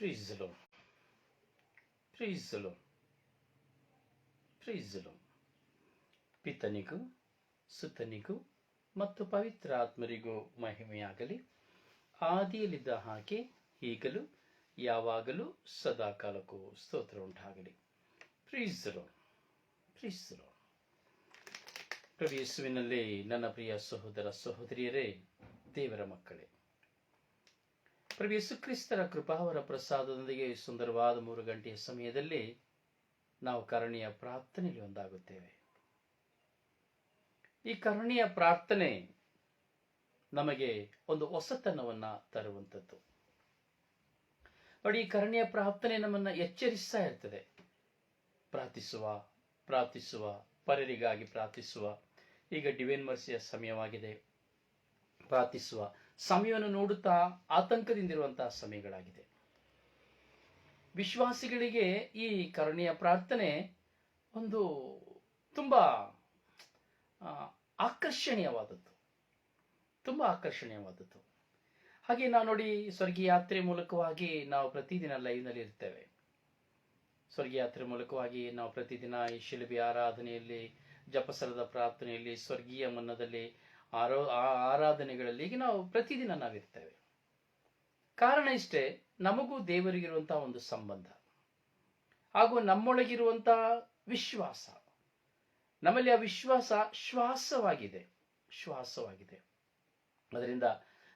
Praise the Lord. ಪಿತನಿಗೂ, ಸುತನಿಗೂ ಮತ್ತು ಪವಿತ್ರ ಆತ್ಮರಿಗೂ ಮಹಿಮೆಯಾಗಲಿ. ಆದಿಯಲ್ಲಿದ್ದ ಹಾಗೆ ಈಗಲೂ, ಯಾವಾಗಲೂ ಸದಾಕಾಲಕ್ಕೂ ಸ್ತೋತ್ರ ಉಂಟಾಗಲಿ ಪ್ರೀಸರು ಪ್ರೀಸರು ಪ್ರಭು ನನ್ನ ಪ್ರಿಯ ಸಹೋದರ ಸಹೋದರಿಯರೇ, ದೇವರ ಮಕ್ಕಳೇ ಪ್ರಭು ಯೇಸು ಕ್ರಿಸ್ತರ ಕೃಪಾವರ ಪ್ರಸಾದದೊಂದಿಗೆ ಸುಂದರವಾದ ಮೂರು ಗಂಟೆಯ ಸಮಯದಲ್ಲಿ ನಾವು ಕರುಣೆಯ ಪ್ರಾರ್ಥನೆಯಲ್ಲಿ ಒಂದಾಗುತ್ತೇವೆ. ಈ ಕರುಣೆಯ ಪ್ರಾರ್ಥನೆ ನಮಗೆ ಒಂದು ಹೊಸತನವನ್ನ ತರುವಂಥದ್ದು. ನೋಡಿ, ಈ ಕರುಣೆಯ ಪ್ರಾರ್ಥನೆ ನಮ್ಮನ್ನ ಎಚ್ಚರಿಸ್ತಾ ಇರ್ತದೆ. ಪ್ರಾರ್ಥಿಸುವ ಪ್ರಾರ್ಥಿಸುವ, ಪರರಿಗಾಗಿ ಪ್ರಾರ್ಥಿಸುವ, ಈಗ ಡಿವೈನ್ ಮರ್ಸಿಯ ಸಮಯವಾಗಿದೆ. ಪ್ರಾರ್ಥಿಸುವ ಸಮಯವನ್ನು ನೋಡುತ್ತಾ ಆತಂಕದಿಂದಿರುವಂತಹ ಸಮಯಗಳಾಗಿದೆ. ವಿಶ್ವಾಸಿಗಳಿಗೆ ಈ ಕರುಣೆಯ ಪ್ರಾರ್ಥನೆ ಒಂದು ತುಂಬಾ ಆಕರ್ಷಣೀಯವಾದದ್ದು. ತುಂಬಾ ಆಕರ್ಷಣೀಯವಾದದ್ದು. ಹಾಗೆ ನಾವು ನೋಡಿ ಸ್ವರ್ಗೀಯ ಯಾತ್ರೆ ಮೂಲಕವಾಗಿ ನಾವು ಪ್ರತಿದಿನ ಲೈವ್ನಲ್ಲಿ ಇರ್ತೇವೆ. ಸ್ವರ್ಗೀಯ ಯಾತ್ರೆ ಮೂಲಕವಾಗಿ ನಾವು ಪ್ರತಿದಿನ ಈ ಶಿಲ್ಬಿ ಆರಾಧನೆಯಲ್ಲಿ ಜಪಸರದ ಪ್ರಾರ್ಥನೆಯಲ್ಲಿ, ಸ್ವರ್ಗೀಯ ಮನ್ನದಲ್ಲಿ ಆರೋ ಆರಾಧನೆಗಳಲ್ಲಿ ಈಗ ನಾವು ಪ್ರತಿದಿನ ನಾವಿರ್ತೇವೆ. ಕಾರಣ ಇಷ್ಟೇ, ನಮಗೂ ದೇವರಿಗಿರುವಂತಹ ಒಂದು ಸಂಬಂಧ. ಹಾಗೂ ನಮ್ಮೊಳಗಿರುವಂತಹ ವಿಶ್ವಾಸ. ನಮ್ಮಲ್ಲಿ ಆ ವಿಶ್ವಾಸ ಶ್ವಾಸವಾಗಿದೆ ಶ್ವಾಸವಾಗಿದೆ. ಅದರಿಂದ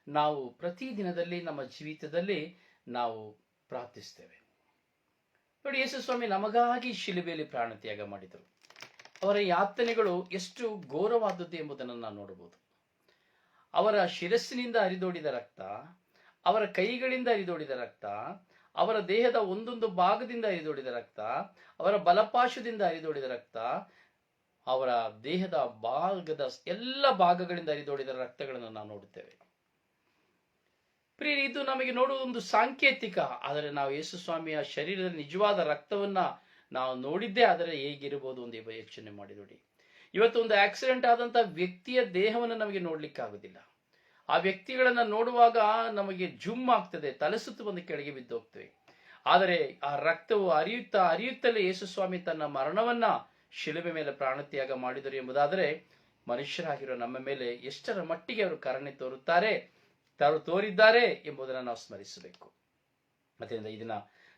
ನಾವು ಪ್ರತಿದಿನದಲ್ಲಿ ನಮ್ಮ ಜೀವಿತದಲ್ಲಿ ನಾವು ಪ್ರಾರ್ಥಿಸ್ತೇವೆ. ನೋಡಿ ಯೇಸು ಸ್ವಾಮಿ ನಮಗಾಗಿ ಶಿಲುಬೆಯಲ್ಲಿ ಪ್ರಾಣತ್ಯಾಗ ಮಾಡಿದರು. ಅವರ ಯಾತನೆಗಳು ಎಷ್ಟು ಘೋರವಾದದ್ದು ಎಂಬುದನ್ನು ನಾವು ನೋಡಬಹುದು. ಅವರ ಶಿರಸ್ಸಿನಿಂದ ಹರಿದೋಡಿದ ರಕ್ತ, ಅವರ ಕೈಗಳಿಂದ ಹರಿದೋಡಿದ ರಕ್ತ, ಅವರ ದೇಹದ ಒಂದೊಂದು ಭಾಗದಿಂದ ಹರಿದೋಡಿದ ರಕ್ತ, ಅವರ ಬಲಪಾಶದಿಂದ ಹರಿದೋಡಿದ ರಕ್ತ, ಅವರ ದೇಹದ ಭಾಗದ ಎಲ್ಲ ಭಾಗಗಳಿಂದ ಹರಿದೋಡಿದ ರಕ್ತಗಳನ್ನು ನಾವು ನೋಡುತ್ತೇವೆ. ಪ್ರಿಯ ಇದು ನಮಗೆ ನೋಡುವ ಸಾಂಕೇತಿಕ, ಆದರೆ ನಾವು ಯೇಸು ಸ್ವಾಮಿಯ ಶರೀರದ ನಿಜವಾದ ರಕ್ತವನ್ನ ನಾವು ನೋಡಿದ್ದೇ ಆದರೆ ಹೇಗಿರಬಹುದು ಒಂದು ಯೋಚನೆ ಮಾಡಿ ನೋಡಿ ಇವತ್ತು ಒಂದು ಆಕ್ಸಿಡೆಂಟ್ ಆದಂತ ವ್ಯಕ್ತಿಯ ದೇಹವನ್ನು ನಮಗೆ ನೋಡ್ಲಿಕ್ಕೆ ಆಗುದಿಲ್ಲ ಆ ವ್ಯಕ್ತಿಗಳನ್ನ ನೋಡುವಾಗ ನಮಗೆ ಜುಮ್ ಆಗ್ತದೆ ತಲೆ ಸುತ್ತು ಬಂದು ಕೆಳಗೆ ಬಿದ್ದು ಹೋಗ್ತೇವೆ ಆದರೆ ಆ ರಕ್ತವು ಅರಿಯುತ್ತಾ ಅರಿಯುತ್ತಲೇ ಯೇಸು ಸ್ವಾಮಿ ತನ್ನ ಮರಣವನ್ನ ಶಿಲುಬೆ ಮೇಲೆ ಪ್ರಾಣತ್ಯಾಗ ಮಾಡಿದರು ಎಂಬುದಾದರೆ ಮನುಷ್ಯರಾಗಿರೋ ನಮ್ಮ ಮೇಲೆ ಎಷ್ಟರ ಮಟ್ಟಿಗೆ ಅವರು ಕರಣೆ ತೋರುತ್ತಾರೆ ತಾವು ತೋರಿದ್ದಾರೆ ಎಂಬುದನ್ನು ನಾವು ಸ್ಮರಿಸಬೇಕು. ಅದರಿಂದ ಇದನ್ನ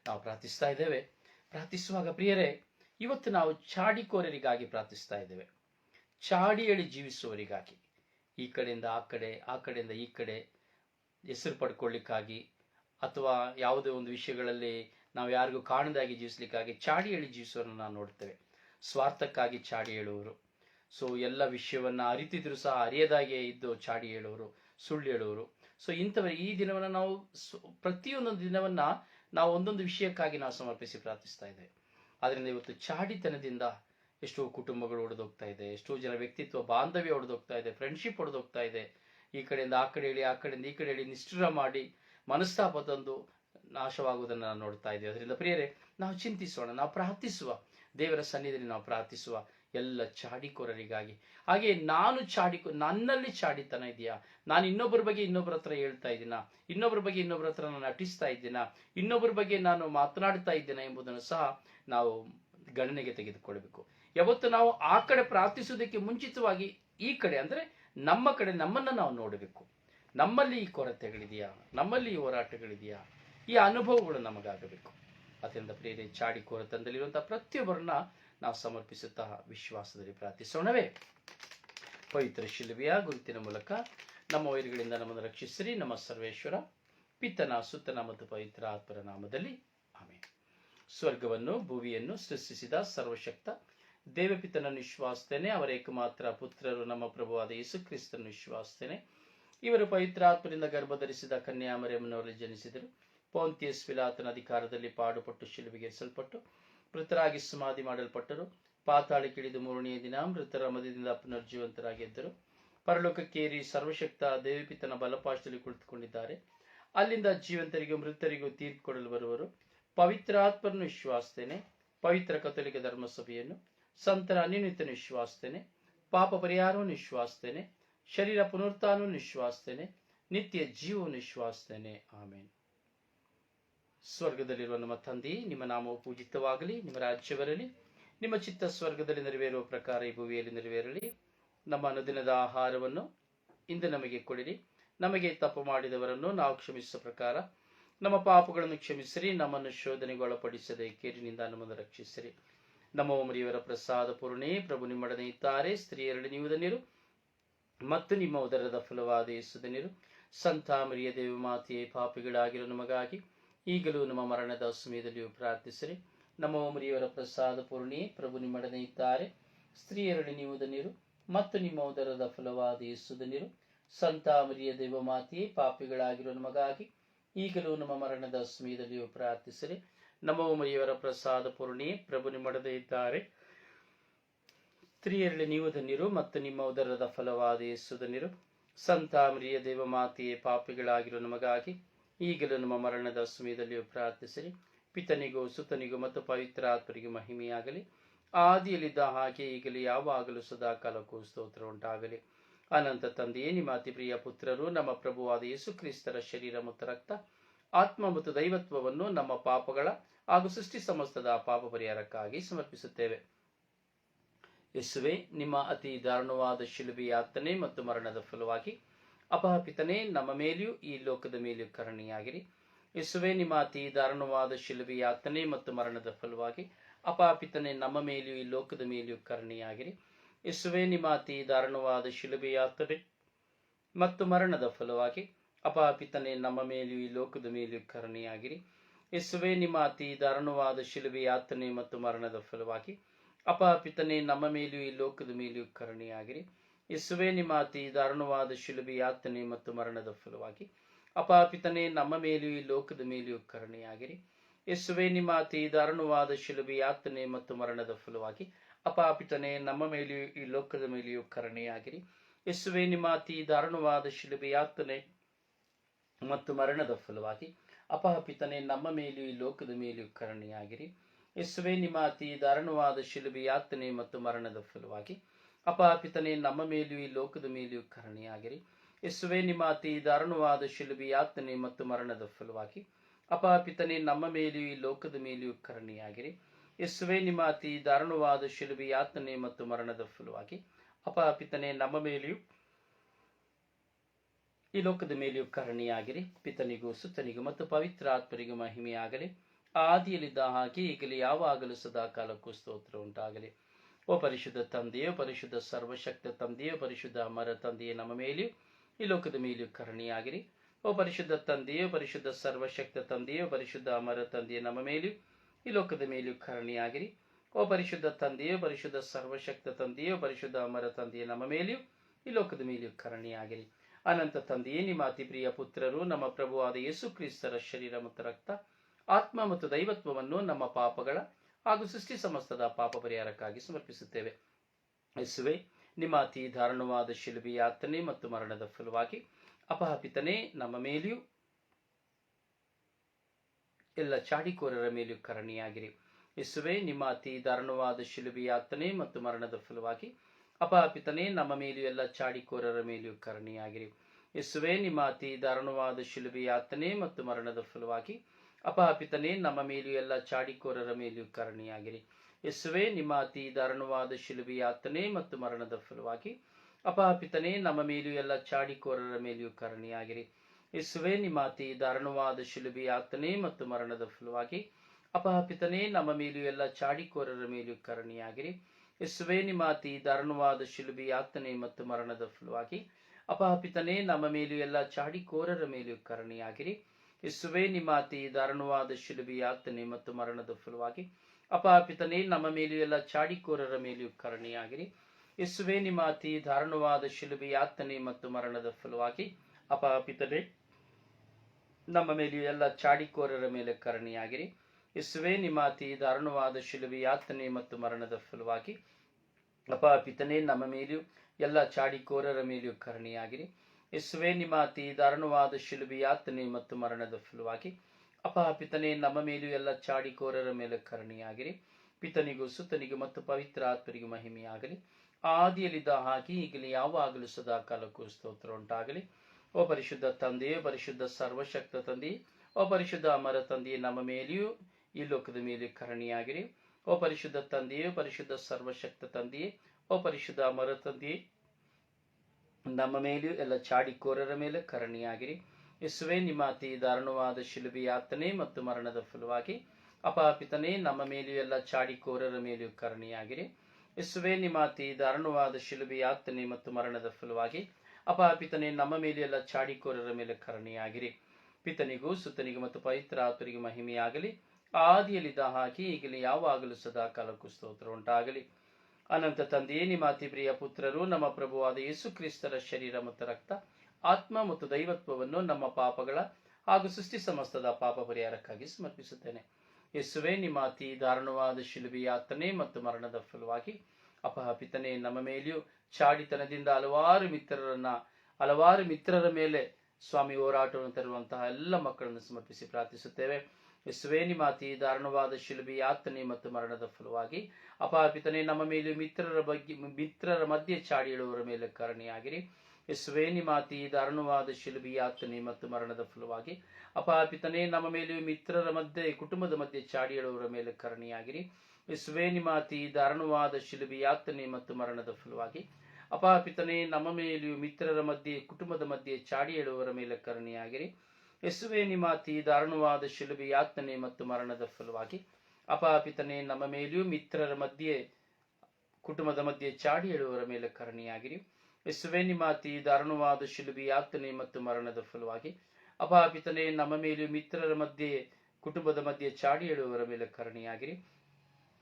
ನಾವು ಪ್ರಾರ್ಥಿಸ್ತಾ ಇದ್ದೇವೆ. ಪ್ರಾರ್ಥಿಸುವಾಗ ಪ್ರಿಯರೇ, ಇವತ್ತು ನಾವು ಚಾಡಿಕೋರರಿಗಾಗಿ ಪ್ರಾರ್ಥಿಸ್ತಾ ಇದ್ದೇವೆ. ಚಾಡಿಯಳಿ ಜೀವಿಸುವವರಿಗಾಗಿ. ಈ ಕಡೆಯಿಂದ ಆ ಕಡೆ, ಆ ಕಡೆಯಿಂದ ಈ ಕಡೆ ಹೆಸರು ಪಡ್ಕೊಳ್ಳಿಕ್ಕಾಗಿ ಅಥವಾ ಯಾವುದೇ ಒಂದು ವಿಷಯಗಳಲ್ಲಿ ನಾವು ಯಾರಿಗೂ ಕಾಣದಾಗಿ ಜೀವಿಸಲಿಕ್ಕಾಗಿ ಚಾಡಿ ಹೇಳಿ ಜೀವಿಸೋರನ್ನ ನಾವು ನೋಡ್ತೇವೆ. ಸ್ವಾರ್ಥಕ್ಕಾಗಿ ಚಾಡಿ ಹೇಳುವರು ಸೊ ಎಲ್ಲ ವಿಷಯವನ್ನು ಅರಿತಿದ್ರು ಸಹ ಅರಿಯದಾಗೆ ಇದ್ದು ಚಾಡಿ ಹೇಳುವರು ಸುಳ್ಳು ಹೇಳುವರು ಸೊ ಇಂಥವರು, ಈ ದಿನವನ್ನು ನಾವು ಪ್ರತಿಯೊಂದೊಂದು ದಿನವನ್ನು ನಾವು ಒಂದೊಂದು ವಿಷಯಕ್ಕಾಗಿ ನಾವು ಸಮರ್ಪಿಸಿ ಪ್ರಾರ್ಥಿಸ್ತಾ ಇದ್ದೇವೆ. ಆದ್ದರಿಂದ ಇವತ್ತು ಚಾಡಿತನದಿಂದ ಎಷ್ಟೋ ಕುಟುಂಬಗಳು ಒಡೆದೋಗ್ತಾ ಇದೆ, ಎಷ್ಟೋ ಜನ ವ್ಯಕ್ತಿತ್ವ, ಬಾಂಧವ್ಯ ಒಡೆದೋಗ್ತಾ ಇದೆ ಫ್ರೆಂಡ್ಶಿಪ್ ಒಡೆದೋಗ್ತಾ ಇದೆ. ಈ ಕಡೆಯಿಂದ ಆ ಕಡೆ ಹೇಳಿ, ಆ ಕಡೆಯಿಂದ ಈ ಕಡೆ ಹೇಳಿ ನಿಷ್ಠುರ ಮಾಡಿ ಮನಸ್ತಾಪ ತಂದು ನಾಶವಾಗುವುದನ್ನು ನಾವು ನೋಡ್ತಾ ಇದ್ದೇವೆ. ಅದರಿಂದ ಪ್ರಿಯರೇ, ನಾವು ಚಿಂತಿಸೋಣ, ನಾವು ಪ್ರಾರ್ಥಿಸುವ. ದೇವರ ಸನ್ನಿಧಿಯಲ್ಲಿ ನಾವು ಪ್ರಾರ್ಥಿಸುವ ಎಲ್ಲ ಚಾಡಿಕೋರರಿಗಾಗಿ. ಹಾಗೆ ನಾನು ಚಾಡಿಕೋ, ನನ್ನಲ್ಲಿ ಚಾಡಿತನ ಇದೆಯಾ? ನಾನು ಇನ್ನೊಬ್ಬರ ಬಗ್ಗೆ ಇನ್ನೊಬ್ಬರ ಹತ್ರ ಹೇಳ್ತಾ ಇದ್ದೀನ? ಇನ್ನೊಬ್ಬರ ಬಗ್ಗೆ ಇನ್ನೊಬ್ಬರ ಹತ್ರ ನಾನು ನಟಿಸ್ತಾ ಇದ್ದೀನ? ಇನ್ನೊಬ್ಬರ ಬಗ್ಗೆ ನಾನು ಮಾತನಾಡ್ತಾ ಇದ್ದೇನೆ ಎಂಬುದನ್ನು ಸಹ ನಾವು ಗಣನೆಗೆ ತೆಗೆದುಕೊಳ್ಬೇಕು ಯಾವತ್ತು ನಾವು ಆ ಕಡೆ ಪ್ರಾರ್ಥಿಸುವುದಕ್ಕೆ ಮುಂಚಿತವಾಗಿ ಈ ಕಡೆ ಅಂದ್ರೆ ನಮ್ಮ ಕಡೆ ನಮ್ಮನ್ನ ನಾವು ನೋಡಬೇಕು. ನಮ್ಮಲ್ಲಿ ಈ ಕೊರತೆಗಳಿದೆಯಾ? ನಮ್ಮಲ್ಲಿ ಈ ಹೋರಾಟಗಳಿದೆಯಾ? ಈ ಅನುಭವಗಳು ನಮಗಾಗಬೇಕು. ಅದರಿಂದ ಪ್ರೇರೆ ಚಾಡಿ ಕೊರತಂದಲ್ಲಿರುವಂತಹ ಪ್ರತಿಯೊಬ್ಬರನ್ನ ನಾವು ಸಮರ್ಪಿಸುತ್ತಾ ವಿಶ್ವಾಸದಲ್ಲಿ ಪ್ರಾರ್ಥಿಸೋಣವೇ. ಪವಿತ್ರ ಶಿಲುಬೆಯ ಗುರುತಿನ ಮೂಲಕ ನಮ್ಮ ವೈರುಗಳಿಂದ ನಮ್ಮನ್ನು ರಕ್ಷಿಸಿರಿ. ನಮ್ಮ ಸರ್ವೇಶ್ವರ ಪಿತ್ತನ ಸುತ್ತನ ಮತ್ತು ಪವಿತ್ರ ಆತ್ಮರ ನಾಮದಲ್ಲಿ. ಆಮೇಲೆ ಸ್ವರ್ಗವನ್ನು ಭೂವಿಯನ್ನು ಸೃಷ್ಟಿಸಿದ ಸರ್ವಶಕ್ತ ದೇವಪಿತನನ್ನು ವಿಶ್ವಾಸ್ತೇನೆ ಅವರ ಏಕಮಾತ್ರ ಪುತ್ರರು ನಮ್ಮ ಪ್ರಭುವಾದ ಯೇಸು ಕ್ರಿಸ್ತನ ವಿಶ್ವಾಸ್ತೇನೆ ಇವರು ಪವಿತ್ರಾತ್ಮರಿಂದ ಗರ್ಭಧರಿಸಿದ ಕನ್ಯಾಮರಿಯಮ್ಮನವರಲ್ಲಿ ಜನಿಸಿದರು. ಪೌಂತಿಯಸ್ ವಿಲಾತನ ಅಧಿಕಾರದಲ್ಲಿ ಪಾಡುಪಟ್ಟು ಶಿಲುಬೆಗೇರಿಸಲ್ಪಟ್ಟು, ಮೃತರಾಗಿ ಸಮಾಧಿ ಮಾಡಲ್ಪಟ್ಟರು. ಪಾತಾಳಕ್ಕಿಳಿದು ಮೂರನೆಯ ದಿನ ಮೃತರ ಮಧ್ಯದಿಂದ ಪುನರ್ಜೀವಂತರಾಗಿದ್ದರು. ಪರಲೋಕಕ್ಕೇರಿ ಸರ್ವಶಕ್ತ ದೇವಿಪಿತನ ಬಲಪಾಶದಲ್ಲಿ ಕುಳಿತುಕೊಂಡಿದ್ದಾರೆ. ಅಲ್ಲಿಂದ ಜೀವಂತರಿಗೂ ಮೃತರಿಗೂ ತೀರ್ಪು ಕೊಡಲು ಬರುವರು. ಪವಿತ್ರಾತ್ಮರನ್ನು ವಿಶ್ವಾಸ್ತೇನೆ ಪವಿತ್ರ ಕಥೋಲಿಕ ಧರ್ಮಸಭೆಯನ್ನು ಸಂತರ ಅನ್ಯನಿತನ ನಿಶ್ವಾಸ್ತೇನೆ, ಪಾಪ ಪರಿಹಾರವನ್ನು ನಿಶ್ವಾಸ್ತೇನೆ, ಶರೀರ ಪುನರುತ್ಥಾನವನ್ನು ನಿಶ್ವಾಸ್ತೇನೆ, ನಿತ್ಯ ಜೀವ ನಿಶ್ವಾಸ್ತೇನೆ. ಆಮೇನ್. ಸ್ವರ್ಗದಲ್ಲಿರುವ ನಮ್ಮ ತಂದೆ, ನಿಮ್ಮ ನಾಮವು ಪೂಜಿತವಾಗಲಿ, ನಿಮ್ಮ ರಾಜ್ಯ ಬರಲಿ ನಿಮ್ಮ ಚಿತ್ತ ಸ್ವರ್ಗದಲ್ಲಿ ನೆರವೇರುವ ಪ್ರಕಾರ ಈ ಭೂಮಿಯಲ್ಲಿ ನೆರವೇರಲಿ. ನಮ್ಮ ಅನುದಿನದ ಆಹಾರವನ್ನು ಇಂದು ನಮಗೆ ಕೊಡಿರಿ. ನಮಗೆ ತಪ್ಪು ಮಾಡಿದವರನ್ನು ನಾವು ಕ್ಷಮಿಸುವ ಪ್ರಕಾರ, ನಮ್ಮ ಪಾಪಗಳನ್ನು ಕ್ಷಮಿಸಿರಿ, ನಮ್ಮನ್ನು ಶೋಧನೆಗೊಳಪಡಿಸದೆ ಕೇರಿನಿಂದ ನಮ್ಮನ್ನು ರಕ್ಷಿಸಿರಿ. ನಮ್ಮ ಮರಿಯವರ ಪ್ರಸಾದ ಪೂರ್ಣೆ, ಪ್ರಭು ನಿಮ್ಮೊಡನೆ ಇದ್ದಾರೆ ಸ್ತ್ರೀಯರಲ್ಲಿ ನೀವು ಧನ್ಯರು, ಮತ್ತು ನಿಮ್ಮ ಉದರದ ಫಲವಾದ ಯೇಸುಧನ್ಯರು ಸಂತ ಮರಿಯ ದೇವ ಮಾತೆಯೇ, ಪಾಪಿಗಳಾಗಿರೋ ನಮಗಾಗಿ ಈಗಲೂ ನಮ್ಮ ಮರಣದ ಸಮಯದಲ್ಲಿಯೂ ಪ್ರಾರ್ಥಿಸಿರಿ. ನಮೋ ಮರಿಯವರ ಪ್ರಸಾದ ಪೂರ್ಣೆ, ಪ್ರಭು ನಿಮ್ಮೊಡನೆ ಇದ್ದಾರೆ ಸ್ತ್ರೀಯರಲ್ಲಿ ನೀವು ಧನ್ಯರು, ಮತ್ತು ನಿಮ್ಮ ಉದರದ ಫಲವಾದ ಯೇಸುಧನ್ಯರು ಸಂತ ಮರಿಯ ದೇವ ಮಾತೆಯೇ, ಪಾಪಿಗಳಾಗಿರೋ ನಮಗಾಗಿ ಈಗಲೂ ನಮ್ಮ ಮರಣದ ಸಮಯದಲ್ಲಿಯೂ ಪ್ರಾರ್ಥಿಸಿರಿ. ನಮ್ಮ ಮರಿಯವರ ಪ್ರಸಾದ ಪೂರ್ಣಿ, ಪ್ರಭು ನಿಮ್ಮಡದೇ ಇದ್ದಾರೆ. ಸ್ತ್ರೀಯರಲ್ಲಿ ನೀವು ಧನ್ಯರು ಮತ್ತು ನಿಮ್ಮ ಉದರದ ಫಲವಾದ ಯೇಸು ಧನ್ಯರು. ಸಂತ ಮರಿಯ ದೇವ ಮಾತೆಯೇ, ಪಾಪಿಗಳಾಗಿರೋ ನಮಗಾಗಿ ಈಗಲೂ ನಮ್ಮ ಮರಣದ ಸಮಯದಲ್ಲಿಯೂ ಪ್ರಾರ್ಥಿಸಿರಿ. ಪಿತನಿಗೂ, ಸುತನಿಗೂ ಮತ್ತು ಪವಿತ್ರ ಆತ್ಮರಿಗೂ ಮಹಿಮೆಯಾಗಲಿ. ಆದಿಯಲ್ಲಿದ್ದ ಹಾಗೆ ಈಗಲೂ, ಯಾವಾಗಲೂ ಸದಾ ಕಾಲಕ್ಕೂ ಸ್ತೋತ್ರ ಉಂಟಾಗಲಿ. ಅನಂತ ತಂದೆಯೇ, ನಿಮ್ಮ ಅತಿ ಪ್ರಿಯ ಪುತ್ರರು, ನಮ್ಮ ಪ್ರಭುವಾದ ಯೇಸು ಕ್ರಿಸ್ತರ ಶರೀರ ಮತ್ತು ರಕ್ತ ಆತ್ಮ ಮತ್ತು ದೈವತ್ವವನ್ನು ನಮ್ಮ ಪಾಪಗಳ ಹಾಗೂ ಸೃಷ್ಟಿ ಸಮಸ್ತದ ಪಾಪ ಪರಿಹಾರಕ್ಕಾಗಿ ಸಮರ್ಪಿಸುತ್ತೇವೆ. ಯಸುವೆ, ನಿಮ್ಮ ಅತಿ ದಾರುಣವಾದ ಶಿಲುಬೆ ಯಾತನೆ ಮತ್ತು ಮರಣದ ಫಲವಾಗಿ ಅಪಹಪಿತನೇ ನಮ್ಮ ಮೇಲೆಯೂ ಈ ಲೋಕದ ಮೇಲೆಯೂ ಕರಣಿಯಾಗಿರಿ. ಯೇಸುವೆ, ನಿಮ್ಮ ಅತಿ ದಾರುಣವಾದ ಶಿಲುಬೆ ಯಾತನೆ ಮತ್ತು ಮರಣದ ಫಲವಾಗಿ ಅಪಾಪಿತನೇ ನಮ್ಮ ಮೇಲೆಯೂ ಈ ಲೋಕದ ಮೇಲೆಯೂ ಕರಣಿಯಾಗಿರಿ. ಯೇಸುವೆ, ನಿಮ್ಮ ಅತಿ ದಾರುಣವಾದ ಶಿಲುಬೆ ಯಾತನೆ ಮತ್ತು ಮರಣದ ಫಲವಾಗಿ ಅಪಹಪಿತನೇ ನಮ್ಮ ಮೇಲೂ ಈ ಲೋಕದ ಮೇಲೆಯೂ ಕರುಣೆಯಾಗಿರಿ. ಯೇಸುವೆ, ನಿಮ್ಮ ಅತಿ ದಾರುಣವಾದ ಶಿಲುಬೆ ಯಾತನೆ ಮತ್ತು ಮರಣದ ಫಲವಾಗಿ ಅಪಾಪಿತನೆ, ನಮ್ಮ ಮೇಲೂ ಈ ಲೋಕದ ಮೇಲೆಯೂ ಕರುಣೆಯಾಗಿರಿ. ಯೇಸುವೆ, ನಿಮ್ಮ ಅತಿ ದಾರುಣವಾದ ಶಿಲುಬೆ ಯಾತನೆ ಮತ್ತು ಮರಣದ ಫಲವಾಗಿ ಅಪಾಪಿತನೇ, ನಮ್ಮ ಮೇಲೂ ಈ ಲೋಕದ ಮೇಲೆಯೂ ಕರುಣೆಯಾಗಿರಿ. ಯೇಸುವೆ, ನಿಮ್ಮ ಅತಿ ದಾರುಣವಾದ ಶಿಲುಬೆ ಯಾತನೆ ಮತ್ತು ಮರಣದ ಫಲವಾಗಿ ಅಪಾಪಿತನೆ, ನಮ್ಮ ಮೇಲೆಯೂ ಈ ಲೋಕದ ಮೇಲೆಯೂ ಕರುಣೆಯಾಗಿರಿ. ಯೇಸುವೆ, ನಿಮ್ಮ ಅತಿ ದಾರುಣವಾದ ಶಿಲುಬೆ ಯಾತನೆ ಮತ್ತು ಮರಣದ ಫಲವಾಗಿ ಅಪಹಪಿತನೇ ನಮ್ಮ ಮೇಲೆಯೂ ಈ ಲೋಕದ ಮೇಲೆಯೂ ಕರುಣೆಯಾಗಿರಿ. ಯೇಸುವೆ, ನಿಮ್ಮ ಅತಿ ದಾರುಣವಾದ ಶಿಲುಬೆ ಯಾತನೆ ಮತ್ತು ಮರಣದ ಫಲವಾಗಿ ಅಪಹಪಿತನೇ ನಮ್ಮ ಮೇಲೆಯೂ ಈ ಲೋಕದ ಮೇಲೆಯೂ ಕರುಣೆಯಾಗಿರಿ. ಯೇಸುವೆ, ನಿಮ್ಮ ಅತಿ ದಾರುಣವಾದ ಶಿಲುಬೆ ಯಾತನೆ ಮತ್ತು ಮರಣದ ಫಲವಾಗಿ ಅಪಹಪಿತನೇ ನಮ್ಮ ಮೇಲೆಯೂ ಈ ಲೋಕದ ಮೇಲೆಯೂ ಕರುಣೆಯಾಗಿರಿ. ಯೇಸುವೆ, ನಿಮ್ಮ ಅತಿ ದಾರುಣವಾದ ಶಿಲುಬೆ ಯಾತನೆ ಮತ್ತು ಮರಣದ ಫಲವಾಗಿ ಅಪಹಪಿತನೇ ನಮ್ಮ ಮೇಲೆಯೂ ಈ ಲೋಕದ ಮೇಲೆಯೂ ಕರುಣೆಯಾಗಿರಿ. ಪಿತನಿಗೂ ಸುತ್ತನಿಗೂ ಮತ್ತು ಪವಿತ್ರ ಆತ್ಮರಿಗೂ ಮಹಿಮೆಯಾಗಲಿ. ಆದಿಯಲ್ಲಿದ್ದ ಹಾಗೆ ಈಗಲೇ ಯಾವಾಗಲೂ ಸದಾ ಕಾಲಕ್ಕೂ ಸ್ತೋತ್ರ ಉಂಟಾಗಲಿ. ಓ ಪರಿಶುದ್ಧ ತಂದೆಯೋ ಪರಿಶುದ್ಧ ಸರ್ವಶಕ್ತ ತಂದೆಯೋ ಪರಿಶುದ್ಧ ಅಮರ ತಂದೆಯೇ ನಮ್ಮ ಮೇಲೆಯೂ ಈ ಲೋಕದ ಮೇಲೆಯೂ ಕರುಣೆಯಾಗಿರಿ. ಓ ಪರಿಶುದ್ಧ ತಂದೆಯೋ ಪರಿಶುದ್ಧ ಸರ್ವಶಕ್ತ ತಂದೆಯೋ ಪರಿಶುದ್ಧ ಅಮರ ತಂದೆಯೇ ನಮ್ಮ ಮೇಲೆಯೂ ಈ ಲೋಕದ ಮೇಲೆಯೂ ಕರುಣೆಯಾಗಿರಿ. ಓ ಪರಿಶುದ್ಧ ತಂದೆಯೋ ಪರಿಶುದ್ಧ ಸರ್ವಶಕ್ತ ತಂದೆಯೋ ಪರಿಶುದ್ಧ ಅಮರ ತಂದೆಯೇ ನಮ್ಮ ಮೇಲೆಯೂ ಈ ಲೋಕದ ಮೇಲೆಯೂ ಕರುಣೆಯಾಗಿರಿ. ಅನಂತ ತಂದೆಯೇ, ನಿಮ್ಮ ಅತಿ ಪ್ರಿಯ ಪುತ್ರರು, ನಮ್ಮ ಪ್ರಭುವಾದ ಯೇಸು ಕ್ರಿಸ್ತರ ಶರೀರ ಮತ್ತು ರಕ್ತ, ಆತ್ಮ ಮತ್ತು ದೈವತ್ವವನ್ನು ನಮ್ಮ ಪಾಪಗಳ ಹಾಗೂ ಸೃಷ್ಟಿ ಸಮಸ್ತದ ಪಾಪ ಪರಿಹಾರಕ್ಕಾಗಿ ಸಮರ್ಪಿಸುತ್ತೇವೆ. ಯಸುವೆ, ನಿಮ್ಮ ಅತಿ ದಾರುಣವಾದ ಶಿಲುಬಿ ಯಾತನೆ ಮತ್ತು ಮರಣದ ಫಲವಾಗಿ ಅಪಹಪಿತನೇ, ನಮ್ಮ ಮೇಲೆಯೂ ಎಲ್ಲ ಚಾಡಿಕೋರರ ಮೇಲೆಯೂ ಕರಣಿಯಾಗಿರಿ. ಯೇಸುವೆ, ನಿಮ್ಮ ಅತಿ ದಾರುಣವಾದ ಶಿಲುಬಿ ಯಾತನೆ ಮತ್ತು ಮರಣದ ಫಲವಾಗಿ ಅಪಹಪಿತನೇ ನಮ್ಮ ಮೇಲೆಯೂ ಎಲ್ಲ ಚಾಡಿಕೋರರ ಮೇಲೆಯೂ ಕರುಣೆಯಾಗಿರಿ. ಯೇಸುವೆ, ನಿಮ್ಮ ಅತಿ ದಾರುಣವಾದ ಶಿಲುಬೆ ಯಾತನೆ ಮತ್ತು ಮರಣದ ಫಲವಾಗಿ ಅಪಾಪಿತನೇ ನಮ್ಮ ಮೇಲೂ ಎಲ್ಲ ಚಾಡಿಕೋರರ ಮೇಲೆಯೂ ಕರುಣೆಯಾಗಿರಿ. ಯೇಸುವೆ, ನಿಮ್ಮ ಅತಿ ದಾರುಣವಾದ ಶಿಲುಬೆ ಯಾತನೆ ಮತ್ತು ಮರಣದ ಫಲವಾಗಿ ಅಪಾಪಿತನೇ ನಮ್ಮ ಮೇಲೂ ಎಲ್ಲ ಚಾಡಿಕೋರರ ಮೇಲೆಯೂ ಕರುಣೆಯಾಗಿರಿ. ಯೇಸುವೆ, ನಿಮ್ಮ ಅತಿ ದಾರುಣವಾದ ಶಿಲುಬೆ ಯಾತನೆ ಮತ್ತು ಮರಣದ ಫಲವಾಗಿ ಅಪಾಪಿತನೇ ನಮ್ಮ ಮೇಲೂ ಎಲ್ಲ ಚಾಡಿಕೋರರ ಮೇಲೆಯೂ ಕರುಣೆಯಾಗಿರಿ. ಯೇಸುವೆ, ನಿಮ್ಮ ದಾರುಣವಾದ ಶಿಲುಬಿ ಯಾತನೆ ಮತ್ತು ಮರಣದ ಫಲವಾಗಿ. ಅಪಹಪಿತನೇ ನಮ್ಮ ಮೇಲೂ ಎಲ್ಲ ಚಾಡಿಕೋರರ ಮೇಲೂ ಕರಣಿಯಾಗಿರಿ. ಯೇಸುವೆ, ನಿಮ್ಮ ದಾರುಣವಾದ ಶಿಲುಬಿ ಯಾತನೆ ಮತ್ತು ಮರಣದ ಫಲವಾಗಿ. ಅಪಹಪಿತನೇ ನಮ್ಮ ಮೇಲೂ ಎಲ್ಲ ಚಾಡಿಕೋರರ ಮೇಲೂ ಕರಣಿಯಾಗಿರಿ. ಯೇಸುವೆ, ನಿಮ್ಮ ದಾರುಣವಾದ ಶಿಲುಬಿ ಯಾತನೆ ಮತ್ತು ಮರಣದ ಫಲವಾಗಿ. ಅಪಹಪಿತನೇ ನಮ್ಮ ಮೇಲೂ ಎಲ್ಲ ಚಾಡಿಕೋರರ ಮೇಲೆ ಕರುಣೆಯಾಗಿರಿ. ಯೇಸುವೆ ನಿಮಾತಿ ದಾರುಣವಾದ ಶಿಲುಬೆ ಯಾತನೆ ಮತ್ತು ಮರಣದ ಫಲವಾಗಿ. ಅಪಹಪಿತನೇ ನಮ್ಮ ಮೇಲೆಯೂ ಎಲ್ಲ ಚಾಡಿಕೋರರ ಮೇಲೆಯೂ ಕರುಣೆಯಾಗಿರಿ. ಯೇಸುವೆ ನಿಮಾತಿ ದಾರುಣವಾದ ಶಿಲುಬೆ ಯಾತನೆ ಮತ್ತು ಮರಣದ ಫಲವಾಗಿ. ಅಪಾಪಿತನೇ ನಮ್ಮ ಮೇಲೆಯೂ ಎಲ್ಲ ಚಾಡಿಕೋರರ ಮೇಲೆ ಕರುಣೆಯಾಗಿರಿ. ಪಿತನಿಗೂ ಸುತನಿಗೂ ಮತ್ತು ಪವಿತ್ರ ಆತ್ಮರಿಗೂ ಮಹಿಮೆಯಾಗಲಿ. ಆದಿಯಲ್ಲಿದ್ದ ಹಾಗೆ ಈಗಲೇ ಯಾವಾಗಲೂ ಸದಾ ಕಾಲಕ್ಕೂ ಸ್ತೋತ್ರ ಉಂಟಾಗಲಿ ಓ ಪರಿಶುದ್ಧ ತಂದೆಯೇ, ಪರಿಶುದ್ಧ ಸರ್ವಶಕ್ತ ತಂದೆಯೇ, ಓ ಪರಿಶುದ್ಧ ಅಮರ ತಂದೆಯೇ, ನಮ್ಮ ಮೇಲೆಯೂ ಈ ಲೋಕದ ಮೇಲೆ ಕರುಣೆಯಾಗಿರಿ. ಓ ಪರಿಶುದ್ಧ ತಂದೆಯೇ ಪರಿಶುದ್ಧ ಸರ್ವಶಕ್ತ ತಂದೆಯೇ, ಓ ಪರಿಶುದ್ಧ ಅಮರ ತಂದೆಯೇ, ನಮ್ಮ ಮೇಲೂ ಎಲ್ಲ ಚಾಡಿಕೋರರ ಮೇಲೆ ಕರುಣೆಯಾಗಿರಿ. ಯೇಸುವೆ, ನಿಮ್ಮ ಅತಿ ದಾರುಣವಾದ ಶಿಲುಬೆ ಯಾತನೆ ಮತ್ತು ಮರಣದ ಫಲವಾಗಿ ಅಪಾಪಿತನೇ ನಮ್ಮ ಮೇಲೂ ಎಲ್ಲ ಚಾಡಿಕೋರರ ಮೇಲೆಯೂ ಕರುಣೆಯಾಗಿರಿ. ಯೇಸುವೆ, ನಿಮ್ಮ ಅತಿ ದಾರುಣವಾದ ಶಿಲುಬೆ ಯಾತನೆ ಮತ್ತು ಮರಣದ ಫಲವಾಗಿ ಅಪಾಪಿತನೇ ನಮ್ಮ ಮೇಲೂ ಎಲ್ಲ ಚಾಡಿಕೋರರ ಮೇಲೆ ಕರುಣೆಯಾಗಿರಿ. ಪಿತನಿಗೂ ಸುತ್ತನಿಗೂ ಮತ್ತು ಪವಿತ್ರ ಆತನಿಗೂ ಮಹಿಮೆಯಾಗಲಿ. ಆದಿಯಲ್ಲಿದ್ದ ಹಾಗೆ ಈಗಲೇ ಯಾವಾಗಲೂ ಸದಾ ಕಾಲಕ್ಕೂ ಸ್ತೋತ್ರ ಉಂಟಾಗಲಿ. ಅನಂತ ತಂದೆಯೇ, ನಿಮ್ಮ ಅತಿ ಪ್ರಿಯ ಪುತ್ರರು, ನಮ್ಮ ಪ್ರಭುವಾದ ಯೇಸು ಕ್ರಿಸ್ತರ ಶರೀರ ಮತ್ತು ರಕ್ತ, ಆತ್ಮ ಮತ್ತು ದೈವತ್ವವನ್ನು ನಮ್ಮ ಪಾಪಗಳ ಹಾಗೂ ಸೃಷ್ಟಿ ಸಮಸ್ತದ ಪಾಪ ಪರಿಹಾರಕ್ಕಾಗಿ ಸಮರ್ಪಿಸುತ್ತೇನೆ. ಯೇಸುವೆ, ನಿಮ್ಮ ಅತಿ ದಾರುಣವಾದ ಶಿಲುಬಿ ಯಾತನೆ ಮತ್ತು ಮರಣದ ಫಲವಾಗಿ ಅಪಹಪಿತನೆ ನಮ್ಮ ಮೇಲೆಯೂ ಚಾಡಿತನದಿಂದ ಹಲವಾರು ಮಿತ್ರರನ್ನ, ಹಲವಾರು ಮಿತ್ರರ ಮೇಲೆ ಸ್ವಾಮಿ ಹೋರಾಟವನ್ನು ತರುವಂತಹ ಎಲ್ಲ ಮಕ್ಕಳನ್ನು ಸಮರ್ಪಿಸಿ ಪ್ರಾರ್ಥಿಸುತ್ತೇವೆ. ಮಾತಿ ದಾರುಣವಾದ ಶಿಲುಬೆ ಯಾತನೆ ಮತ್ತು ಮರಣದ ಫಲವಾಗಿ. ಅಪಾಪಿತನೇ ನಮ್ಮ ಮೇಲೆ ಮಿತ್ರರ ಬಗ್ಗೆ, ಮಿತ್ರರ ಮಧ್ಯೆ ಚಾಡಿ ಹೇಳುವವರ ಮೇಲೆ ಕರಣಿಯಾಗಿರಿ. ಮಾತಿ ದಾರುಣವಾದ ಶಿಲುಬೆ ಯಾತನೆ ಮತ್ತು ಮರಣದ ಫಲವಾಗಿ. ಅಪಾಪಿತನೇ ನಮ್ಮ ಮೇಲೆ ಮಿತ್ರರ ಮಧ್ಯೆ, ಕುಟುಂಬದ ಮಧ್ಯೆ ಚಾಡಿ ಹೇಳುವವರ ಮೇಲೆ ಕರಣಿಯಾಗಿರಿ. ಮಾತಿ ದಾರುಣವಾದ ಶಿಲುಬೆ ಯಾತನೆ ಮತ್ತು ಮರಣದ ಫಲವಾಗಿ. ಅಪಾಪಿತನೇ ನಮ್ಮ ಮೇಲೆಯೂ ಮಿತ್ರರ ಮಧ್ಯೆ, ಕುಟುಂಬದ ಮಧ್ಯೆ ಚಾಡಿ ಹೇಳುವವರ ಮೇಲೆ ಕರುಣೆಯಾಗಿರಿ. ಯೇಸುವೆ ನಿಮ್ಮ ಅತಿ ದಾರುಣವಾದ ಶಿಲುಬೆ ಯಾತನೆ ಮತ್ತು ಮರಣದ ಫಲವಾಗಿ ಅಪಾಪಿತನೆ ನಮ್ಮ ಮೇಲೆಯೂ ಮಿತ್ರರ ಮಧ್ಯೆ, ಕುಟುಂಬದ ಮಧ್ಯೆ ಚಾಡಿ ಹೇಳುವವರ ಮೇಲೆ ಕರುಣೆಯಾಗಿರಿ. ಯಸುವೆ ನಿಮ್ಮ ಅತಿ ದಾರುಣವಾದ ಶಿಲುಬೆ ಯಾತನೆ ಮತ್ತು ಮರಣದ ಫಲವಾಗಿ ಅಪಾಪಿತನೆ ನಮ್ಮ ಮೇಲೆಯೂ ಮಿತ್ರರ ಮಧ್ಯೆ, ಕುಟುಂಬದ ಮಧ್ಯೆ ಚಾಡಿ ಹೇಳುವವರ ಮೇಲೆ ಕರುಣೆಯಾಗಿರಿ.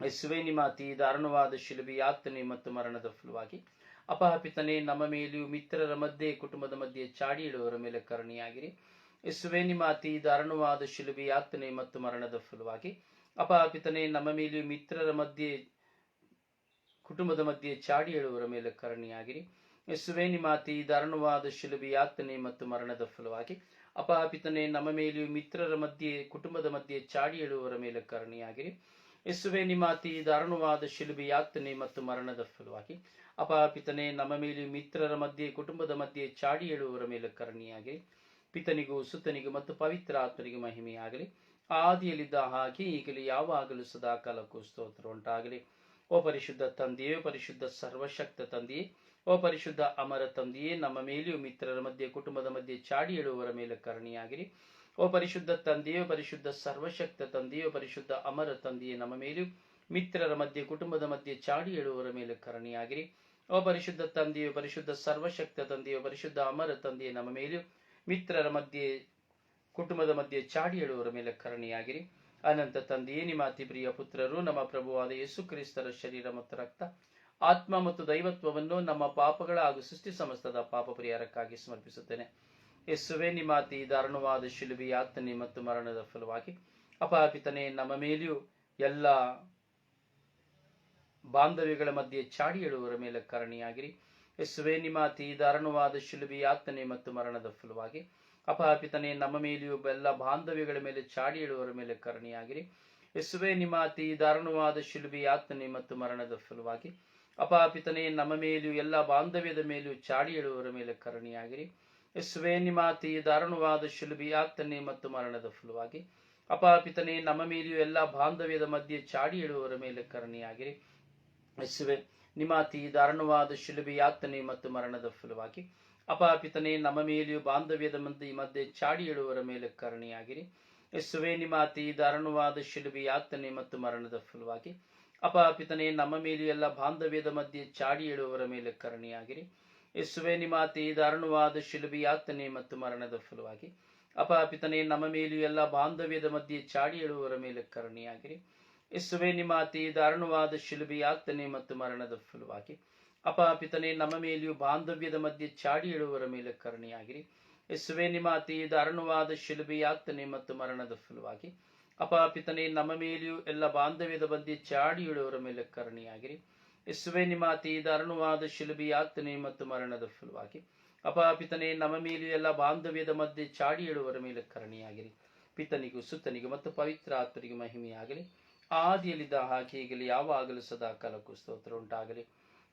ಯಸುವೆ ನಿಮ್ಮ ಅತಿ ದಾರುಣವಾದ ಶಿಲುಬೆ ಯಾತನೆ ಮತ್ತು ಮರಣದ ಫಲವಾಗಿ ಅಪಾಪಿತನೆ ನಮ್ಮ ಮೇಲೆಯೂ ಮಿತ್ರರ ಮಧ್ಯೆ, ಕುಟುಂಬದ ಮಧ್ಯೆ ಚಾಡಿ ಹೇಳುವವರ ಮೇಲೆ ಕರುಣೆಯಾಗಿರಿ. ಯೇಸುವೆ ನಿಮ್ಮ ಅತಿ ದಾರುಣವಾದ ಶಿಲುಬೆ ಯಾತನೆ ಮತ್ತು ಮರಣದ ಫಲವಾಗಿ ಅಪಾಪಿತನೇ ನಮ್ಮ ಮೇಲೆ ಮಿತ್ರರ ಮಧ್ಯೆ, ಕುಟುಂಬದ ಮಧ್ಯೆ ಚಾಡಿ ಹೇಳುವವರ ಮೇಲೆ ಕರುಣೆಯಾಗಿರಿ. ಯೇಸುವೆ ನಿಮ್ಮ ಅತಿ ದಾರುಣವಾದ ಶಿಲುಬೆ ಯಾತನೆ ಮತ್ತು ಮರಣದ ಫಲವಾಗಿ ಅಪಾಪಿತನೇ ನಮ್ಮ ಮೇಲೆಯೂ ಮಿತ್ರರ ಮಧ್ಯೆ, ಕುಟುಂಬದ ಮಧ್ಯೆ ಚಾಡಿ ಹೇಳುವವರ ಮೇಲೆ ಕರುಣೆಯಾಗಿರಿ. ಯೇಸುವೆ ಅತಿ ದಾರುಣವಾದ ಶಿಲುಬೆ ಯಾತನೆ ಮತ್ತು ಮರಣದ ಫಲವಾಗಿ ಅಪಾಪಿತನೆ ನಮ್ಮ ಮೇಲೆ ಮಿತ್ರರ ಮಧ್ಯೆ, ಕುಟುಂಬದ ಮಧ್ಯೆ ಚಾಡಿ ಹೇಳುವವರ ಮೇಲೆ ಕರುಣೆಯಾಗಿರಿ. ಪಿತನಿಗೂ, ಸುತ್ತನಿಗೂ ಮತ್ತು ಪವಿತ್ರ ಆತ್ಮನಿಗೂ ಮಹಿಮೆಯಾಗಲಿ. ಆದಿಯಲ್ಲಿದ್ದ ಹಾಗೆ ಈಗಲೂ, ಯಾವಾಗಲೂ ಸದಾ ಕಾಲಕ್ಕೂ ಸ್ತೋತ್ರ ಉಂಟಾಗಲಿ. ಓ ಪರಿಶುದ್ಧ ತಂದೆಯೇ ಪರಿಶುದ್ಧ ಸರ್ವಶಕ್ತ ತಂದೆಯೇ, ಓ ಪರಿಶುದ್ಧ ಅಮರ ತಂದೆಯೇ, ನಮ್ಮ ಮೇಲೆಯೂ ಮಿತ್ರರ ಮಧ್ಯೆ, ಕುಟುಂಬದ ಮಧ್ಯೆ ಚಾಡಿ ಹೇಳುವವರ ಮೇಲೆ ಕರುಣಿಯಾಗಿರಿ. ಓ ಪರಿಶುದ್ಧ ತಂದೆಯೋ ಪರಿಶುದ್ಧ ಸರ್ವಶಕ್ತ ತಂದೆಯೋ ಪರಿಶುದ್ಧ ಅಮರ ತಂದೆಯೇ, ನಮ್ಮ ಮೇಲೆಯೂ ಮಿತ್ರರ ಮಧ್ಯೆ, ಕುಟುಂಬದ ಮಧ್ಯೆ ಚಾಡಿ ಹೇಳುವವರ ಮೇಲೆ ಕರುಣಿಯಾಗಿರಿ. ಓ ಪರಿಶುದ್ಧ ತಂದೆಯೋ ಪರಿಶುದ್ಧ ಸರ್ವಶಕ್ತ ತಂದೆಯೋ ಪರಿಶುದ್ಧ ಅಮರ ತಂದೆಯೇ, ನಮ್ಮ ಮೇಲೆಯೂ ಮಿತ್ರರ ಮಧ್ಯೆ, ಕುಟುಂಬದ ಮಧ್ಯೆ ಚಾಡಿ ಹೇಳುವವರ ಮೇಲೆ ಕರುಣೆಯಾಗಿರಿ. ಅನಂತ ತಂದೆಯೇ, ನಿಮ್ಮ ಅತಿ ಪ್ರಿಯ ಪುತ್ರರು, ನಮ್ಮ ಪ್ರಭುವಾದ ಯೇಸು ಕ್ರಿಸ್ತರ ಶರೀರ ಮತ್ತು ರಕ್ತ, ಆತ್ಮ ಮತ್ತು ದೈವತ್ವವನ್ನು ನಮ್ಮ ಪಾಪಗಳ ಹಾಗೂ ಸೃಷ್ಟಿ ಸಮಸ್ತದ ಪಾಪ ಪರಿಹಾರಕ್ಕಾಗಿ ಸಮರ್ಪಿಸುತ್ತೇನೆ. ಯೇಸುವೆ, ನಿಮ್ಮ ಅತಿ ದಾರುಣವಾದ ಶಿಲುಬಿ ಯಾತನೆ ಮತ್ತು ಮರಣದ ಫಲವಾಗಿ ಅಪಾಪಿತನೆ ನಮ್ಮ ಮೇಲೆಯೂ ಎಲ್ಲ ಬಾಂಧವ್ಯಗಳ ಮಧ್ಯೆ ಚಾಡಿ ಹೇಳುವವರ ಮೇಲೆ ಕರುಣೆಯಾಗಿರಿ. ಯೇಸುವೆ, ನಿಮ್ಮ ದಾರುಣವಾದ ಶಿಲುಬೆ ಯಾತನೆ ಮತ್ತು ಮರಣದ ಫಲವಾಗಿ. ಅಪಹಾಪಿತನೇ ನಮ್ಮ ಮೇಲೆಯೂ ಎಲ್ಲ ಬಾಂಧವ್ಯಗಳ ಮೇಲೆ ಚಾಡಿ ಇಳುವರ ಮೇಲೆ ಕರುಣೆಯಾಗಿರಿ. ಯೇಸುವೆ, ನಿಮ್ಮ ದಾರುಣವಾದ ಶಿಲುಬೆ ಯಾತನೆ ಮತ್ತು ಮರಣದ ಫಲವಾಗಿ. ಅಪಾಪಿತನೇ ನಮ್ಮ ಮೇಲೆಯೂ ಎಲ್ಲ ಬಾಂಧವ್ಯದ ಮೇಲೆಯೂ ಚಾಡಿ ಇಳುವರ ಮೇಲೆ ಕರುಣೆಯಾಗಿರಿ. ಯೇಸುವೆ ದಾರುಣವಾದ ಶಿಲುಬಿ ಯಾತನೆ ಮತ್ತು ಮರಣದ ಫಲವಾಗಿ. ಅಪಾಪಿತನೇ ನಮ್ಮ ಮೇಲೆಯೂ ಎಲ್ಲ ಬಾಂಧವ್ಯದ ಮಧ್ಯೆ ಚಾಡಿ ಇಳುವರ ಮೇಲೆ ಕರುಣೆಯಾಗಿರಿ. ಯೇಸುವೆ ನಿಮ್ಮ ಅತಿ ದಾರುಣವಾದ ಶಿಲುಬೆಯಾತನೆ ಮತ್ತು ಮರಣದ ಫಲವಾಗಿ. ಅಪಾಪಿತನೇ, ನಮ್ಮ ಮೇಲೆಯೂ ಬಾಂಧವ್ಯದ ಮಂದಿ ಮಧ್ಯೆ ಚಾಡಿ ಎಳುವರ ಮೇಲೆ ಕರುಣೆಯಾಗಿರಿ. ಯೇಸುವೆ, ನಿಮಾತಿ ಅತಿ ದಾರುಣವಾದ ಶಿಲುಬೆಯಾತನೆ ಮತ್ತು ಮರಣದ ಫಲವಾಗಿ. ಅಪಾಪಿತನೇ, ನಮ್ಮ ಮೇಲೆಯೂ ಎಲ್ಲ ಬಾಂಧವ್ಯದ ಮಧ್ಯೆ ಚಾಡಿ ಎಳುವರ ಮೇಲೆ ಕರುಣೆಯಾಗಿರಿ. ಯೇಸುವೆ, ನಿಮಾತಿ ದಾರುಣವಾದ ಶಿಲುಬೆಯಾತನೆ ಮತ್ತು ಮರಣದ ಫಲವಾಗಿ. ಅಪಾಪಿತನೇ, ನಮ್ಮ ಮೇಲೆಯೂ ಎಲ್ಲ ಬಾಂಧವ್ಯದ ಮಧ್ಯೆ ಚಾಡಿ ಎಳುವರ ಮೇಲೆ ಕರುಣೆಯಾಗಿರಿ. ಯೇಸುವೆ, ನಿಮ್ಮ ಅತಿ ದಾರುಣವಾದ ಶಿಲುಬೆ ಮತ್ತು ಮರಣದ ಫಲವಾಗಿ. ಅಪಾಪಿತನೆ ನಮ್ಮ ಮೇಲೆಯೂ ಬಾಂಧವ್ಯದ ಮಧ್ಯೆ ಚಾಡಿ ಇಳುವರ ಮೇಲೆ ಕರುಣೆಯಾಗಿರಿ. ಯೇಸುವೆ, ನಿಮ್ಮ ಅತಿ ದಾರುಣವಾದ ಶಿಲುಬೆ ಮತ್ತು ಮರಣದ ಫಲವಾಗಿ. ಅಪಾಪಿತನೆ ನಮ್ಮ ಮೇಲೆಯೂ ಎಲ್ಲ ಬಾಂಧವ್ಯದ ಮಧ್ಯೆ ಚಾಡಿ ಇಳುವರ ಮೇಲೆ ಕರುಣೆಯಾಗಿರಿ. ಯೇಸುವೆ, ನಿಮ್ಮ ಅತಿ ದಾರುಣವಾದ ಶಿಲುಬೆ ಮತ್ತು ಮರಣದ ಫಲವಾಗಿ. ಅಪಾಪಿತನೆ ನಮ್ಮ ಮೇಲೆಯೂ ಎಲ್ಲ ಬಾಂಧವ್ಯದ ಮಧ್ಯೆ ಚಾಡಿ ಇಳುವರ ಮೇಲೆ ಕರುಣೆಯಾಗಿರಿ. ಪಿತನಿಗೂ, ಸುತ್ತನಿಗೂ ಮತ್ತು ಪವಿತ್ರ ಆತ್ಮನಿಗೂ ಮಹಿಮೆಯಾಗಲಿ. ಆದಿಯಲ್ಲಿದ್ದ ಹಾಗೆ ಯಾವ ಯಾವಾಗಲೂ ಸದಾ ಕಾಲಕ್ಕೂ ಸ್ತೋತ್ರ ಉಂಟಾಗಲಿ.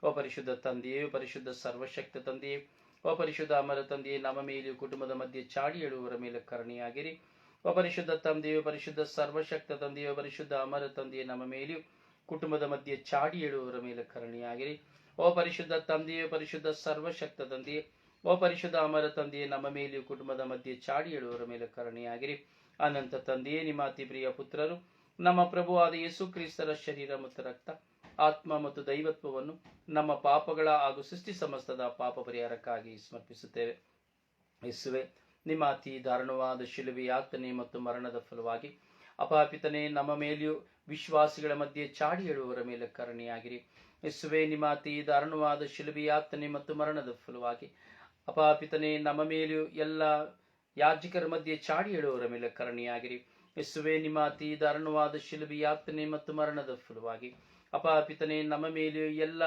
ಓ ಪರಿಶುದ್ಧ ತಂದೆಯೇ ಪರಿಶುದ್ಧ ಸರ್ವಶಕ್ತ ತಂದೆಯೇ, ಓ ಪರಿಶುದ್ಧ ಅಮರ ತಂದೆಯೇ, ನಮ್ಮ ಮೇಲೆಯೂ ಕುಟುಂಬದ ಮಧ್ಯೆ ಚಾಡಿ ಹೇಳುವವರ ಮೇಲೆ ಕರುಣೆಯಾಗಿರಿ. ಓ ಪರಿಶುದ್ಧ ತಂದೆಯೋ ಪರಿಶುದ್ಧ ಸರ್ವಶಕ್ತ ತಂದೆಯೋ ಪರಿಶುದ್ಧ ಅಮರ ತಂದೆಯೇ, ನಮ್ಮ ಮೇಲೆಯೂ ಕುಟುಂಬದ ಮಧ್ಯೆ ಚಾಡಿ ಹೇಳುವವರ ಮೇಲೆ ಕರುಣೆಯಾಗಿರಿ. ಓ ಪರಿಶುದ್ಧ ತಂದೆಯೋ ಪರಿಶುದ್ಧ ಸರ್ವಶಕ್ತ ತಂದೆಯೇ, ಓ ಪರಿಶುದ್ಧ ಅಮರ ತಂದೆಯೇ, ನಮ್ಮ ಮೇಲೆಯೂ ಕುಟುಂಬದ ಮಧ್ಯೆ ಚಾಡಿ ಹೇಳುವವರ ಮೇಲೆ ಕರುಣೆಯಾಗಿರಿ. ಅನಂತ ತಂದೆಯೇ, ನಿಮ್ಮ ಅತಿ ಪ್ರಿಯ ಪುತ್ರರು ನಮ್ಮ ಪ್ರಭುವಾದ ಯೇಸು ಕ್ರಿಸ್ತರ ಶರೀರ ಮತ್ತು ರಕ್ತ, ಆತ್ಮ ಮತ್ತು ದೈವತ್ವವನ್ನು ನಮ್ಮ ಪಾಪಗಳ ಹಾಗೂ ಸೃಷ್ಟಿ ಸಮಸ್ತದ ಪಾಪ ಪರಿಹಾರಕ್ಕಾಗಿ ಸಮರ್ಪಿಸುತ್ತೇವೆ. ಯೇಸುವೆ, ನಿಮ್ಮ ಅತಿ ದಾರುಣವಾದ ಶಿಲುಬೆ ಯಾತನೆ ಮತ್ತು ಮರಣದ ಫಲವಾಗಿ ಅಪಾಪಿತನೇ ನಮ್ಮ ಮೇಲೆಯೂ ವಿಶ್ವಾಸಿಗಳ ಮಧ್ಯೆ ಚಾಡಿ ಹೇಳುವವರ ಮೇಲೆ ಕರುಣೆಯಾಗಿರಿ. ಯಸುವೆ, ನಿಮ್ಮ ಅತಿ ದಾರುಣವಾದ ಶಿಲುಬೆ ಯಾತನೆ ಮತ್ತು ಮರಣದ ಫಲವಾಗಿ ಅಪಾಪಿತನೇ ನಮ್ಮ ಮೇಲೆಯೂ ಎಲ್ಲ ಯಾಜಕರ ಮಧ್ಯೆ ಚಾಡಿ ಹೇಳುವವರ ಮೇಲೆ ಕರುಣೆಯಾಗಿರಿ. ಯೇಸುವೆ, ನಿಮ್ಮ ಅತಿ ದಾರುಣವಾದ ಶಿಲುಬೆ ಯಾತನೆ ಮತ್ತು ಮರಣದ ಫಲವಾಗಿ. ಅಪಾಪಿತನೇ ನಮ್ಮ ಮೇಲೆಯೂ ಎಲ್ಲ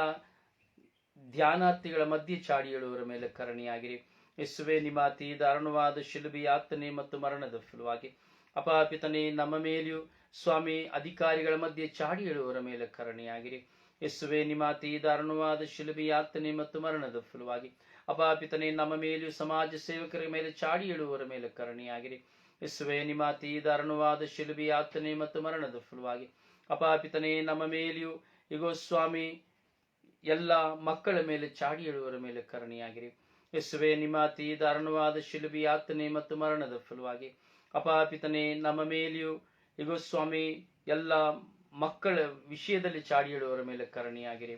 ಧ್ಯಾನಾರ್ಥಿಗಳ ಮಧ್ಯೆ ಚಾಡಿ ಹೇಳುವವರ ಮೇಲೆ ಕರಣಿಯಾಗಿರಿ. ಯೇಸುವೆ, ನಿಮ್ಮ ಅತಿ ದಾರುಣವಾದ ಶಿಲುಬೆ ಯಾತನೆ ಮತ್ತು ಮರಣದ ಫಲವಾಗಿ. ಅಪಾಪಿತನೇ ನಮ್ಮ ಮೇಲೆಯೂ ಸ್ವಾಮಿ ಅಧಿಕಾರಿಗಳ ಮಧ್ಯೆ ಚಾಡಿ ಹೇಳುವವರ ಮೇಲೆ ಕರಣಿಯಾಗಿರಿ. ಯೇಸುವೆ, ನಿಮ್ಮ ಅತಿ ದಾರುಣವಾದ ಶಿಲುಬೆ ಯಾತನೆ ಮತ್ತು ಮರಣದ ಫಲವಾಗಿ. ಅಪಾಪಿತನೇ ನಮ್ಮ ಮೇಲೆಯೂ ಸಮಾಜ ಸೇವಕರ ಮೇಲೆ ಚಾಡಿ ಹೇಳುವವರ ಮೇಲೆ ಕರುಣೆಯಾಗಿರಿ. ಯೇಸುವೆ ನಿಮ್ಮ ಅತಿ ಶಿಲುಬಿ ಆತನೆ ಮತ್ತು ಮರಣದ ಫಲವಾಗಿ. ಅಪಾಪಿತನೇ ನಮ್ಮ ಮೇಲೆಯೂ, ಇಗೋ ಸ್ವಾಮಿ, ಎಲ್ಲ ಮಕ್ಕಳ ಮೇಲೆ ಚಾಡಿ ಇಳುವರ ಮೇಲೆ ಕರುಣೆಯಾಗಿರಿ. ಯೇಸುವೆ ನಿಮ್ಮ ಅತಿ ದಾರುಣವಾದ ಶಿಲುಬಿ ಯಾತನೆ ಮತ್ತು ಮರಣದ ಫಲವಾಗಿ. ಅಪಾಪಿತನೇ ನಮ್ಮ ಮೇಲೆಯೂ, ಇಗೋ ಸ್ವಾಮಿ, ಎಲ್ಲ ಮಕ್ಕಳ ವಿಷಯದಲ್ಲಿ ಚಾಡಿ ಇಳುವರ ಮೇಲೆ ಕರುಣೆಯಾಗಿರಿ.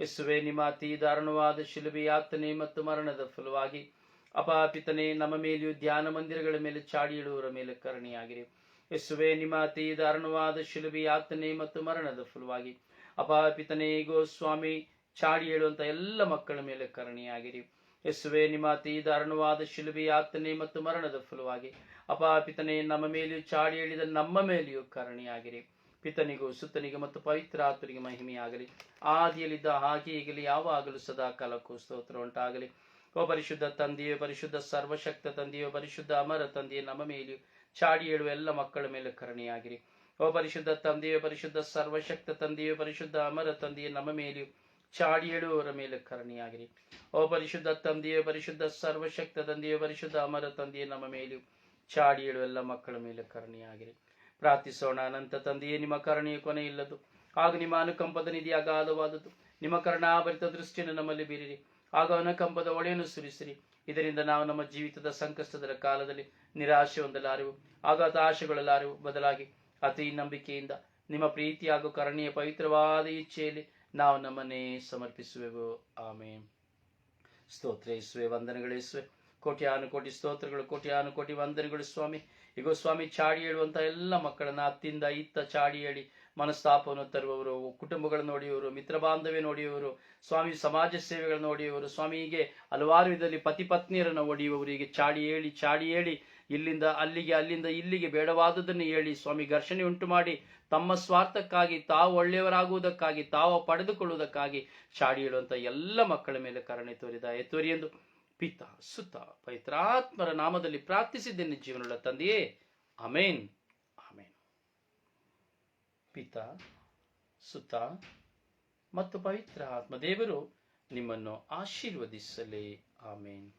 ಯೇಸುವೆ ನಿಮ್ಮ ಅತಿ ದಾರುಣವಾದ ಶಿಲುಬಿ ಯಾತನೆ ಮತ್ತು ಮರಣದ ಫಲವಾಗಿ. ಅಪಾಪಿತನೇ ನಮ್ಮ ಮೇಲೆಯೂ ಧ್ಯಾನ ಮಂದಿರಗಳ ಮೇಲೆ ಚಾಡಿ ಹೇಳುವವರ ಮೇಲೆ ಕರುಣೆಯಾಗಿರಿ. ಯೇಸುವೆ, ನಿಮ್ಮ ಅತಿ ದಾರುಣವಾದ ಶಿಲುಬಿ ಯಾತನೆ ಮತ್ತು ಮರಣದ ಫಲವಾಗಿ. ಅಪಾಪಿತನೇ ಗೋಸ್ವಾಮಿ, ಚಾಡಿ ಹೇಳುವಂತ ಎಲ್ಲ ಮಕ್ಕಳ ಮೇಲೆ ಕರುಣೆಯಾಗಿರಿ. ಯೇಸುವೆ, ನಿಮ್ಮ ಅತಿ ದಾರುಣವಾದ ಶಿಲುಬಿ ಯಾತನೆ ಮತ್ತು ಮರಣದ ಫಲವಾಗಿ. ಅಪಾಪಿತನೇ ನಮ್ಮ ಮೇಲೆಯೂ ಚಾಡಿ ಹೇಳಿದ ನಮ್ಮ ಮೇಲೆಯೂ ಕರುಣೆಯಾಗಿರಿ. ಪಿತನಿಗೂ, ಸುತ್ತನಿಗೆ ಮತ್ತು ಪವಿತ್ರ ಆತನಿಗೆ ಮಹಿಮೆಯಾಗಲಿ. ಆದಿಯಲ್ಲಿದ್ದ ಹಾಗೆ ಈಗಲಿ, ಯಾವಾಗಲೂ ಸದಾ ಕಾಲಕ್ಕೂ ಸ್ತೋತ್ರ ಉಂಟಾಗಲಿ. ಓ ಪರಿಶುದ್ಧ ತಂದೆಯೋ ಪರಿಶುದ್ಧ ಸರ್ವಶಕ್ತ ತಂದೆಯೋ ಪರಿಶುದ್ಧ ಅಮರ ತಂದೆಯೇ ನಮ್ಮ ಮೇಲೆಯೂ ಚಾಡಿ ಹೇಳುವ ಎಲ್ಲ ಮಕ್ಕಳ ಮೇಲೆ ಕರುಣೆಯಾಗಿರಿ. ಓ ಪರಿಶುದ್ಧ ತಂದೆಯೋ ಪರಿಶುದ್ಧ ಸರ್ವಶಕ್ತ ತಂದೆಯೇ ಪರಿಶುದ್ಧ ಅಮರ ತಂದೆಯೇ ನಮ್ಮ ಮೇಲೆಯೂ ಚಾಡಿ ಹೇಳುವವರ ಮೇಲೆ ಕರುಣೆಯಾಗಿರಿ. ಓ ಪರಿಶುದ್ಧ ತಂದೆಯೋ ಪರಿಶುದ್ಧ ಸರ್ವಶಕ್ತ ತಂದೆಯೇ ಪರಿಶುದ್ಧ ಅಮರ ತಂದೆಯೇ ನಮ್ಮ ಮೇಲೆಯೂ ಚಾಡಿ ಹೇಳುವ ಎಲ್ಲ ಮಕ್ಕಳ ಮೇಲೆ ಕರುಣೆಯಾಗಿರಿ. ಪ್ರಾರ್ಥಿಸೋಣ, ಅನಂತ ತಂದೆಯೇ, ನಿಮ್ಮ ಕರುಣೆಯ ಕೊನೆ ಇಲ್ಲದು ಹಾಗೂ ನಿಮ್ಮ ಅನುಕಂಪದ ನಿಧಿ ಅಗಾಧವಾದದ್ದು ನಿಮ್ಮ ಕರುಣಾಭರಿತ ದೃಷ್ಟಿಯನ್ನು ನಮ್ಮಲ್ಲಿ ಬೀರಿರಿ. ಆಗ ಅನುಕಂಪದ ಒಳೆಯನ್ನು ಸುರಿಸಿರಿ. ಇದರಿಂದ ನಾವು ನಮ್ಮ ಜೀವಿತದ ಸಂಕಷ್ಟದ ಕಾಲದಲ್ಲಿ ನಿರಾಶೆ ಹೊಂದಲಾರೆವು. ಆಘಾತ ಆಶೆಗೊಳ್ಳಲಾರೆವು. ಬದಲಾಗಿ ಅತಿ ನಂಬಿಕೆಯಿಂದ ನಿಮ್ಮ ಪ್ರೀತಿ ಹಾಗೂ ಕರುಣೆಯ ಪವಿತ್ರವಾದ ಇಚ್ಛೆಯಲ್ಲಿ ನಾವು ನಮ್ಮನ್ನೇ ಸಮರ್ಪಿಸುವೆವು. ಆಮೇನ್. ಸ್ತೋತ್ರ ಇಸುವೆ ವಂದನೆಗಳಿಸುವೆ ಕೋಟಿ ಸ್ತೋತ್ರಗಳು ಕೋಟ್ಯಾನು ಕೋಟಿ ವಂದನೆಗಳು ಸ್ವಾಮಿ. ಈಗ ಸ್ವಾಮಿ, ಚಾಡಿ ಹೇಳುವಂತಹ ಎಲ್ಲ ಮಕ್ಕಳನ್ನ ಅತ್ತಿಂದ ಇತ್ತ ಚಾಡಿ ಹೇಳಿ ಮನಸ್ತಾಪವನ್ನು ತರುವವರು, ಕುಟುಂಬಗಳನ್ನು ನೋಡಿಯವರು ಮಿತ್ರ ಬಾಂಧವ್ಯ ನೋಡಿಯವರು ಸ್ವಾಮಿ ಸಮಾಜ ಸೇವೆಗಳನ್ನು ನೋಡಿಯವರು ಸ್ವಾಮಿಗೆ ಹಲವಾರು ವಿಧದಲ್ಲಿ ಪತಿ ಪತ್ನಿಯರನ್ನು ಒಡೆಯುವವರು. ಹೀಗೆ ಚಾಡಿ ಹೇಳಿ ಚಾಡಿ ಹೇಳಿ, ಇಲ್ಲಿಂದ ಅಲ್ಲಿಗೆ, ಅಲ್ಲಿಂದ ಇಲ್ಲಿಗೆ ಬೇಡವಾದುದನ್ನು ಹೇಳಿ ಸ್ವಾಮಿ ಘರ್ಷಣೆ ಉಂಟು ಮಾಡಿ ತಮ್ಮ ಸ್ವಾರ್ಥಕ್ಕಾಗಿ, ತಾವು ಒಳ್ಳೆಯವರಾಗುವುದಕ್ಕಾಗಿ, ತಾವು ಪಡೆದುಕೊಳ್ಳುವುದಕ್ಕಾಗಿ ಚಾಡಿ ಹೇಳುವಂತ ಎಲ್ಲ ಮಕ್ಕಳ ಮೇಲೆ ಕರುಣೆ ತೋರಿದ. ಎತ್ತೋರಿ ಎಂದು ಪಿತ ಸುತ ಪವಿತ್ರಾತ್ಮರ ನಾಮದಲ್ಲಿ ಪ್ರಾರ್ಥಿಸಿದ್ದೇನೆ ಜೀವನದ ತಂದೆಯೇ. ಅಮೇನ್ ಪಿತ ಸುತ ಮತ್ತು ಪವಿತ್ರ ಆತ್ಮದೇವರು ನಿಮ್ಮನ್ನು ಆಶೀರ್ವದಿಸಲಿ. ಆಮೇನ್.